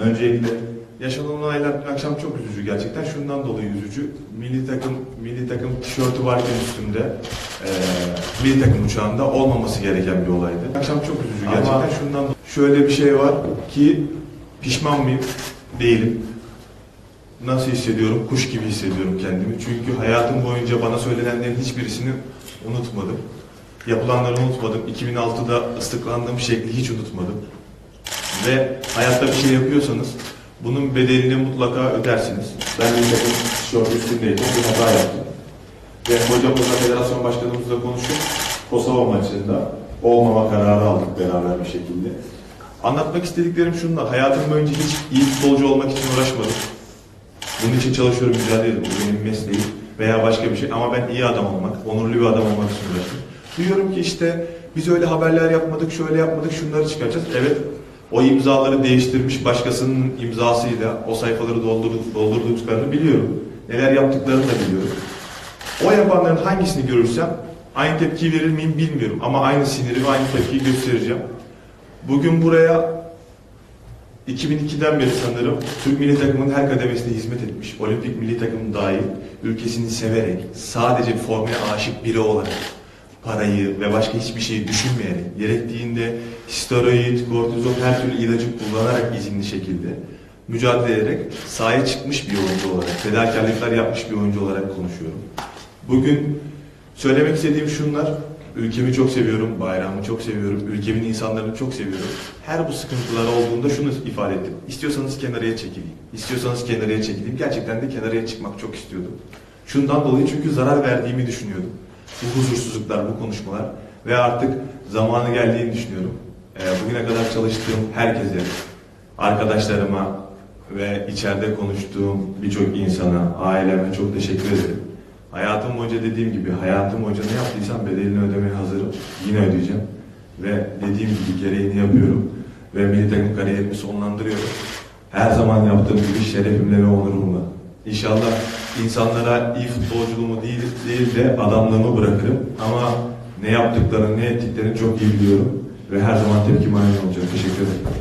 Öncelikle yaşanan olaylar dün akşam çok üzücü gerçekten. Şundan dolayı üzücü. Milli takım milli takım tişörtü varken üstümde eee milli takım uçağında olmaması gereken bir olaydı. Akşam çok üzücü Ama- gerçekten. Şundan do- şöyle bir şey var ki pişman mıyım? Değilim. Nasıl hissediyorum? Kuş gibi hissediyorum kendimi. Çünkü hayatım boyunca bana söylenenlerin hiçbirisini unutmadım. Yapılanları unutmadım. 2006'da ıslıklandığım şekli hiç unutmadım. Ve hayatta bir şey yapıyorsanız bunun bedelini mutlaka ödersiniz. Ben bir takım tişört üstündeydim. Bir hata yaptım. Ve hocamızla, federasyon başkanımızla konuşup Kosova maçında olmama kararı aldık beraber bir şekilde. Anlatmak istediklerim şunlar. Hayatım boyunca hiç iyi futbolcu olmak için uğraşmadım. Bunun için çalışıyorum, mücadele ediyorum. Bu benim mesleğim veya başka bir şey. Ama ben iyi adam olmak, onurlu bir adam olmak için uğraştım. Duyuyorum ki işte biz öyle haberler yapmadık, şöyle yapmadık, şunları çıkaracağız. Evet, o imzaları değiştirmiş başkasının imzasıyla o sayfaları doldurduk, doldurduklarını biliyorum. Neler yaptıklarını da biliyorum. O yapanların hangisini görürsem aynı tepkiyi verir miyim bilmiyorum. Ama aynı siniri ve aynı tepkiyi göstereceğim. Bugün buraya 2002'den beri sanırım Türk milli takımın her kademesine hizmet etmiş. Olimpik milli takım dahil ülkesini severek, sadece formaya aşık biri olarak parayı ve başka hiçbir şeyi düşünmeyerek, gerektiğinde steroid, kortizon her türlü ilacı kullanarak izinli şekilde mücadele ederek sahaya çıkmış bir oyuncu olarak, fedakarlıklar yapmış bir oyuncu olarak konuşuyorum. Bugün söylemek istediğim şunlar, ülkemi çok seviyorum, bayrağımı çok seviyorum, ülkemin insanlarını çok seviyorum. Her bu sıkıntılar olduğunda şunu ifade ettim. İstiyorsanız kenarıya çekileyim. İstiyorsanız kenarıya çekileyim. Gerçekten de kenarıya çıkmak çok istiyordum. Şundan dolayı çünkü zarar verdiğimi düşünüyordum. Bu huzursuzluklar, bu konuşmalar ve artık zamanı geldiğini düşünüyorum. Ee, bugüne kadar çalıştığım herkese, arkadaşlarıma ve içeride konuştuğum birçok insana, aileme çok teşekkür ederim. Hayatım boyunca dediğim gibi, hayatım boyunca ne yaptıysam bedelini ödemeye hazırım. Yine ödeyeceğim. Ve dediğim gibi gereğini yapıyorum. Ve milli takım kariyerimi sonlandırıyorum. Her zaman yaptığım gibi şerefimle ve onurumla. İnşallah insanlara iyi futbolculuğumu değil, değil de adamlığımı bırakırım. Ama ne yaptıklarını, ne ettiklerini çok iyi biliyorum. Ve her zaman tepkim aynı olacak. Teşekkür ederim.